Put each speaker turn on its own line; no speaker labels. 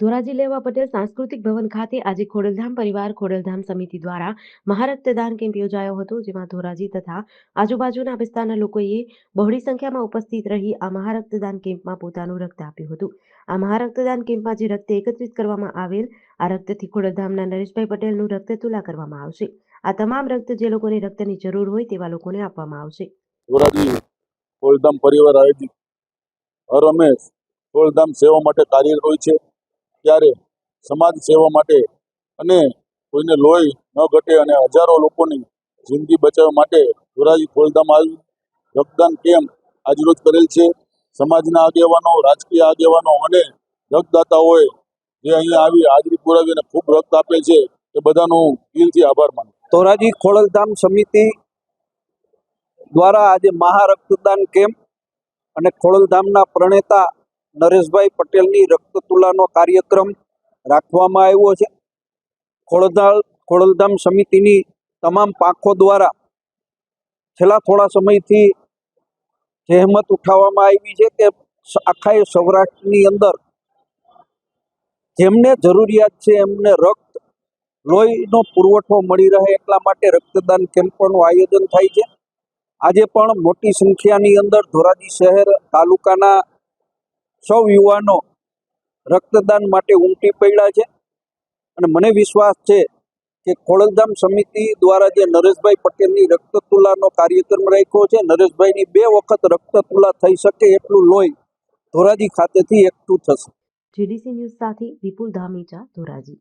ધોરાજી લેવા પટેલ સાંસ્કૃતિક ભવન ખાતે આજે ખોડલધામ પરિવાર ખોડલધામ સમિતિ દ્વારા મહારક્તદાન કેમ્પ યોજાયો હતો, જેમાં ધોરાજી તથા આજુબાજુના વિસ્તારના લોકોએ બહોળી સંખ્યામાં ઉપસ્થિત રહી આ મહારક્તદાન કેમ્પમાં પોતાનું રક્ત આપ્યું હતું. આ મહારક્તદાન કેમ્પમાં જે રક્ત એકત્રિત કરવામાં આવેલ, આ રક્તથી ખોડલધામના નરેશભાઈ પટેલનું રક્ત તુલા કરવામાં આવશે. આ તમામ રક્ત જે લોકોને રક્તની જરૂર હોય તેવા લોકોને આપવામાં આવશે.
ધોરાજી ખોડલધામ પરિવાર આયોજિત હર હંમેશ ખોડલધામ સેવા માટે કાર્યરત હોય છે. ત્યારે સમાજ સેવા માટે અને કોઈને લોહી ન ઘટે અને હજારો લોકોની જિંદગી બચાવવા માટે ધોરાજી ખોલધામ આવી. રક્તદાન કેમ્પ આજરોજ કરેલ છે. સમાજના આગેવાનો, રાજકીય આગેવાનો અને રક્તદાતાઓએ જે અહીંયા આવી હાજરી પુરાવીને ખૂબ રક્ત આપે છે એ બધાનો હું દિલથી આભાર માનું.
ધોરાજી ખોડલધામ સમિતિ દ્વારા આજે મહારક્તદાન કેમ્પ અને ખોડલધામના પ્રણેતા નરેશભાઈ પટેલની રક્તતુલાનો કાર્યક્રમ રાખવામાં આવ્યો છે. ખોડલધામ ખોડલધામ સમિતિની તમામ પાંખો દ્વારા છેલ્લા થોડા સમયથી જહેમત ઉઠાવવામાં આવી છે કે આખા એ સૌરાષ્ટ્રની અંદર જેમને જરૂરિયાત છે એમને રક્ત, લોહીનો પુરવઠો મળી રહે એટલા માટે રક્તદાન કેમ્પોનું આયોજન થાય છે. આજે પણ મોટી સંખ્યાની અંદર ધોરાજી શહેર તાલુકાના સૌ યુવાનો રક્તદાન માટે ઉમટી પડ્યા છે. અને મને વિશ્વાસ છે કે ખોડલધામ સમિતિ દ્વારા જે નરેશભાઈ પટેલની રક્તતુલાનો કાર્યક્રમ રાખ્યો છે, નરેશભાઈની બે વખત રક્તતુલા થઈ શકે એટલું લોહી ધોરાજી ખાતેથી એકઠું થશે.
જીડીસી ન્યૂઝ સાથે વિપુલ ધામીચા ધોરાજી.